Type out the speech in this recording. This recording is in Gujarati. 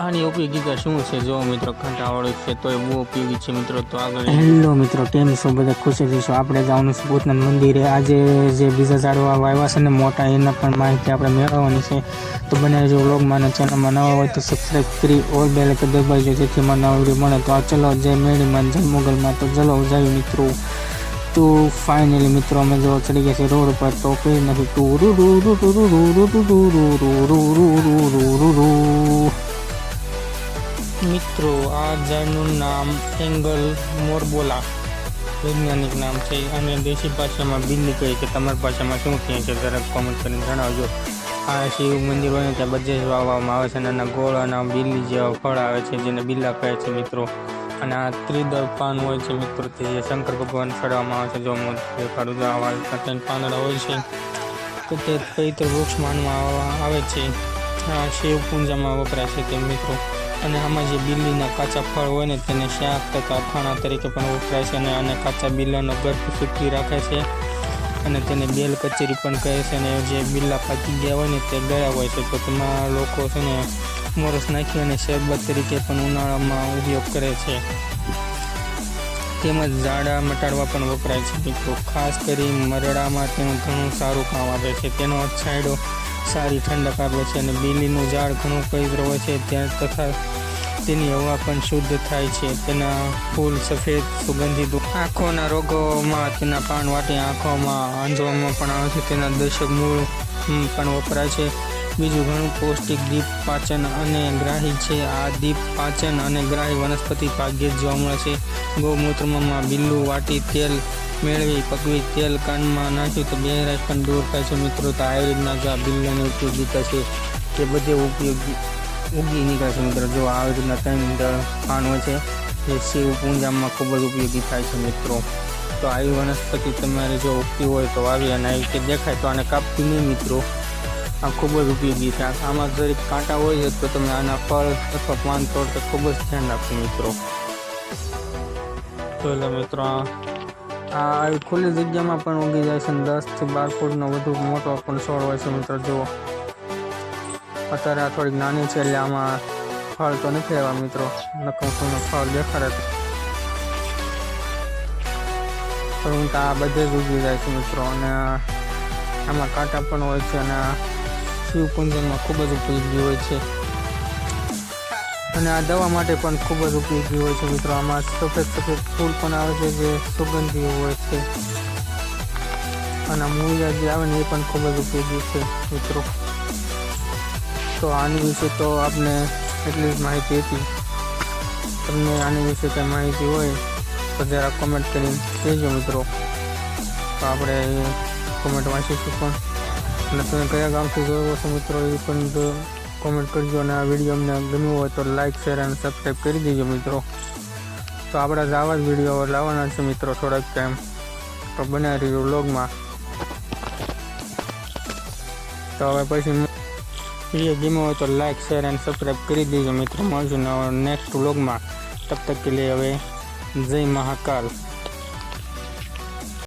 આની ઉપયોગીતા શું છે જો મિત્રો કંટાવાળો છે તો એ બહુ ઉપયોગી છે મિત્રો તો આગળ હેલો મિત્રો કેમ છો બધા ખુશી થઈશું આપણે જવાનું છે ભૂતનાથ મંદિરે આજે જે બીજા ઝાડવા વાવ્યા છે ને મોટા એના પણ માહિતી આપણે મેળવવાની છે તો બને જો વ્લોગમાં અને ચેનલમાં નવા હોય તો સબસ્ક્રાઈબ કરી ઓલ બેલ કે દબાવજો જેથી મને નવા વીડિયો મળે તો આ ચલો જય મેળીમાં જય મોગલમાં તો ચલો જાય મિત્રો તો ફાઇનલી મિત્રો અમે જો ચડી ગયા છે રોડ ઉપર તો કઈ નથી ટુ રૂ રૂ રૂ રૂ રૂ રૂ રૂ રૂ રૂ રૂ રૂ રૂ રૂ રૂ રૂ રૂ મિત્રો, આ ઝાડનું નામ એંગલ મોરબોલા. વૈજ્ઞાનિક નામ છે અને દેશી ભાષામાં બિલ્લી કહે છે. તમારી ભાષામાં શું કહે છે? જરાક કોમેન્ટ કરીને જણાવજો. આ શિવ મંદિર હોય ત્યાં બધે જ વાવવામાં આવે છે. અને એના ગોળ બિલ્લી જેવા ફળ આવે છે, જેને બિલ્લા કહે છે મિત્રો. અને આ ત્રિદળ પાન હોય છે મિત્રો. તે જે શંકર ભગવાન ચડાવવામાં આવે છે. જો હું દેખાડું તો આવા પાંદડા હોય છે. તો તે પવિત્ર વૃક્ષ માનવામાં આવે છે. આ શિવ પૂજામાં વપરાય છે તે મિત્રો. અને આમાં જે બિલ્લીના કાચા ફળ હોય ને તેને શાક તથા અથાણા તરીકે પણ વપરાય છે અને આને કાચા બિલ્લાનો ગર્ભ સૂકી રાખે છે અને તેને બેલ કચેરી પણ કહે છે અને જે બિલ્લા પાકી ગયા હોય ને તે ગયા હોય છે. તો તેમાં લોકો છે ને મોરસ નાખી અને શરબત તરીકે પણ ઉનાળામાં ઉપયોગ કરે છે. તેમજ ઝાડા મટાડવા પણ વપરાય છે. મિત્રો ખાસ કરી મરડામાં તેનું ઘણું સારું કામ આવે છે. તેનો છાંયડો સારી ઠંડક આપે છે અને બીલીનું ઝાડ ઘણું પવિત્ર હોય છે. ત્યાં તથા તેની હવા પણ શુદ્ધ થાય છે. તેના ફૂલ સફેદ, સુગંધિત આંખોના રોગોમાં તેના પાન વાટી, આંખોમાં આંજવામાં પણ આવે છે. તેના દર્શક મૂળ પણ વપરાય છે. બીજું ઘણું પૌષ્ટિક દીપ પાચન અને ગ્રાહી છે. આ દીપ પાચન અને ગ્રાહી વનસ્પતિ ભાગ્યે જ જોવા મળે છે. ગૌમૂત્રમાં બિલ્લું વાટી તેલ મેળવી પકવી તેલ કાનમાં નાખ્યું તો બેહરાશ પણ દૂર છે મિત્રો. તો આયુર્વેદના જે આ બિલ્લાની ઉપયોગી છે તે બધે ઉપયોગી ઉગી નીકળે છે મિત્રો. જો આવી રીતના ત્રણ પાન હોય છે જે શિવ પૂંજામાં ખૂબ જ ઉપયોગી થાય છે મિત્રો. તો આવી વનસ્પતિ તમારે જો ઉગતી હોય તો આવી અને આવી રીતે દેખાય તો આને કાપતી નહીં મિત્રો. આ ખૂબ જ ઉપયોગી છે. આમાં દરેક કાંટા હોય છે તો તમે આના ફળ અથવા પાન તોડતા ખૂબ જ ધ્યાન રાખો મિત્રો. તો મિત્રો આ ખુલ્લી જગ્યામાં પણ ઉગી જાય છે દસથી બાર ફૂટનો વધુ મોટો પણ છોડ હોય છે મિત્રો, જુઓ. અત્યારે આ થોડીક નાની છે એટલે આમાં ફળ તો નથી આવ્યા મિત્રો. નકમ તમને ફળ દેખાડે તો. પરંતુ આ બધે જ ઉગી જાય છે મિત્રો. અને આમાં કાંટા પણ હોય છે અને શિવપુંજનમાં ખૂબ જ ઉપયોગી હોય છે. અને આ દવા માટે પણ ખૂબ જ ઉપયોગી હોય છે મિત્રો. આમાં સફેદ સફેદ ફૂલ પણ આવે છે જે સુગંધી હોય છે. અને મૂળિયા જે આવે ને એ પણ ખૂબ જ ઉપયોગી છે મિત્રો. તો આની વિશે તો આપને એટલી જ માહિતી હતી. તમને આની વિશે કંઈ માહિતી હોય તો જરા કોમેન્ટ કરીને કહેજો મિત્રો. તો આપણે કોમેન્ટ વાંચીશું પણ. અને તમે કયા ગામથી જોયો છો મિત્રો એ પણ કોમેન્ટ કરજો અને આ વીડિયો અમને ગમ્યો હોય તો લાઈક શેર અને સબસ્ક્રાઈબ કરી દેજો મિત્રો. તો આપણા જ આવા જ વીડિયો લાવવાના છે મિત્રો થોડાક ટાઈમ તો બનાવી રહ્યું વ્લોગમાં તો હવે પછી વીડિયો ગમ્યો હોય તો લાઈક શેર અને સબસ્ક્રાઈબ કરી દેજો મિત્રો. મળશું નેક્સ્ટ વ્લોગમાં તબ તક કે લીએ હવે જય મહાકાલ.